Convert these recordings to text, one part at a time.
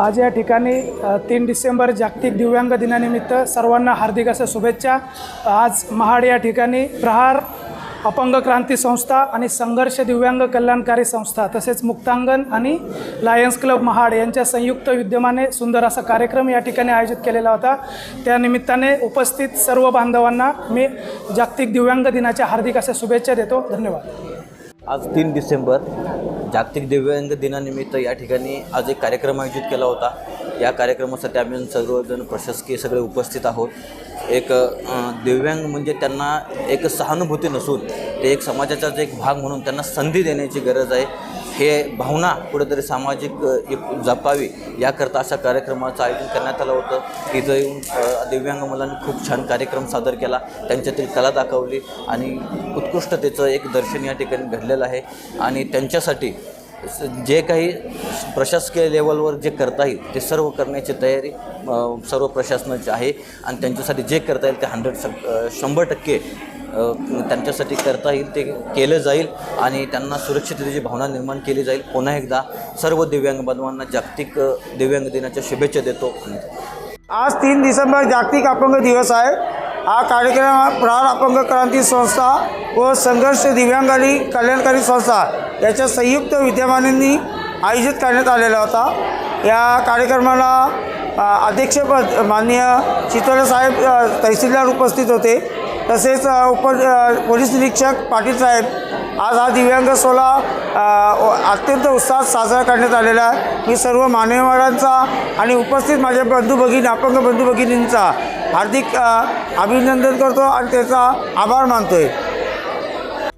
आज या ठिकाणी तीन डिसेंबर जागतिक दिव्यांग दिनानिमित्त सर्वांना हार्दिक अशा शुभेच्छा. आज महाड या ठिकाणी प्रहार अपंग क्रांती संस्था आणि संघर्ष दिव्यांग कल्याणकारी संस्था तसेच मुक्तांगण आणि लायन्स क्लब महाड यांच्या संयुक्त विद्यमाने सुंदर असा कार्यक्रम या ठिकाणी आयोजित केलेला होता. त्या निमित्ताने उपस्थित सर्व बांधवांना मी जागतिक दिव्यांग दिनाच्या हार्दिक अशा शुभेच्छा देतो. धन्यवाद. आज तीन डिसेंबर जागतिक दिव्यांग दिनानिमित्त या ठिकाणी आज एक कार्यक्रम आयोजित केला होता. या कार्यक्रमासाठी आम्ही सर्वजण प्रशासकीय सगळे उपस्थित आहोत. एक दिव्यांग म्हणजे त्यांना एक सहानुभूती नसून ते एक समाजाचाच एक भाग म्हणून त्यांना संधी देण्याची गरज आहे. हे भावना कुठेतरी सामाजिक एक जपावी याकरता अशा कार्यक्रमाचं आयोजन करण्यात आलं होतं. तिथं येऊन दिव्यांग मुलांनी खूप छान कार्यक्रम सादर केला. त्यांच्यातील कला दाखवली आणि उत्कृष्टतेचं एक दर्शन या ठिकाणी घडलेलं आहे. आणि त्यांच्यासाठी जे काही प्रशासकीय लेवलवर जे करता येईल ते सर्व करण्याची तयारी सर्व प्रशासनाची आहे. आणि त्यांच्यासाठी जे करता येईल ते हंड्रेड शंभर टक्के त्यांच्यासाठी करता येईल ते केलं जाईल आणि त्यांना सुरक्षिततेची भावना निर्माण केली जाईल. पुन्हा एकदा सर्व दिव्यांग बांधवांना जागतिक दिव्यांग दिनाच्या शुभेच्छा देतो. आज तीन डिसेंबर जागतिक अपंग दिवस आहे. हा कार्यक्रम प्राण अपंग क्रांती संस्था व संघर्ष दिव्यांगारी कल्याणकारी संस्था याच्या संयुक्त विद्यमानांनी आयोजित करण्यात आलेला होता. या कार्यक्रमाला अध्यक्षपद माननीय चितोले साहेब तहसीलदार उपस्थित होते. तसेच उप पोलीस निरीक्षक पाटील साहेब आज हा दिव्यांग सोहळा अत्यंत उत्साहात साजरा करण्यात आलेला आहे. मी सर्व मान्यवरांचा आणि उपस्थित माझ्या बंधू भगिनी अपंग बंधू भगिनींचा हार्दिक अभिनंदन करतो आणि त्याचा आभार मानतोय.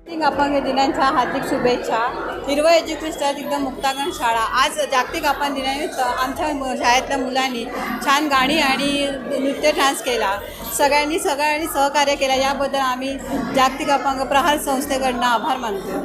जागतिक अपंग दिनांच्या हार्दिक शुभेच्छा. हिरवं एज्युकेशन एकदम मुक्तांगण शाळा. आज जागतिक अपंग दिनानिमित्त आमच्या शाळेतल्या मुलांनी छान गाणी आणि नृत्य डान्स केला. सगळ्यांनी सगळ्यांनी सहकार्य केलं. याबद्दल आम्ही जागतिक अपंग प्रहार संस्थेकडनं आभार मानतो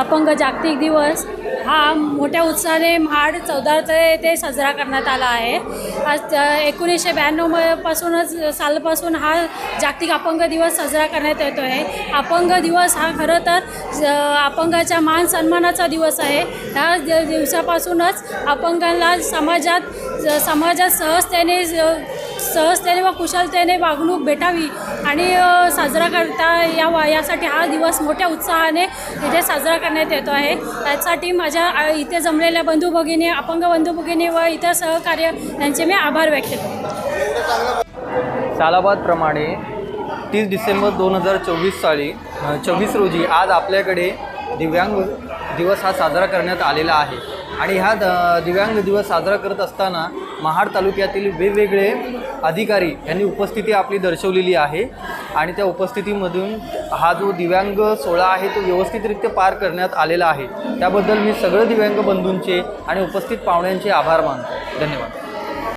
अपंग जागतिक दिवस हा मोठ्या उत्साहाने महाड चौदा ते येथे साजरा करण्यात आला आहे. आज एकोणीसशे ब्याण्णवपासूनच सालपासून हा जागतिक अपंग दिवस साजरा करण्यात येतो आहे अपंग दिवस हा खरं तर अपंगाच्या मान सन्मानाचा दिवस आहे. ह्या दिवसापासूनच अपंगांना समाजात समाजात सहजतेने सहजतेने व कुशलतेने वागणूक भेटावी आणि साजरा करता यावा यासाठी हा दिवस मोठ्या उत्साहाने इथे साजरा करण्यात येतो आहे. त्यासाठी माझ्या इथे जमलेल्या बंधू भगिनी अपंग बंधू भगिनी व इतर सहकार्य यांचे मी आभार व्यक्त करतो. सालाबादप्रमाणे तीस डिसेंबर दोन हजार चोवीस साली चोवीस रोजी आज आपल्याकडे दिव्यांग दिवस हा साजरा करण्यात आलेला आहे. आणि ह्या द दिव्यांग दिवस साजरा करत असताना महाड तालुक्यातील वेगवेगळे अधिकारी यांनी उपस्थिती आपली दर्शवलेली आहे आणि त्या उपस्थितीमधून हा जो दिव्यांग सोहळा आहे तो व्यवस्थितरित्या पार करण्यात आलेला आहे. त्याबद्दल मी सगळं दिव्यांग बंधूंचे आणि उपस्थित पाहुण्यांचे आभार मानतो. धन्यवाद.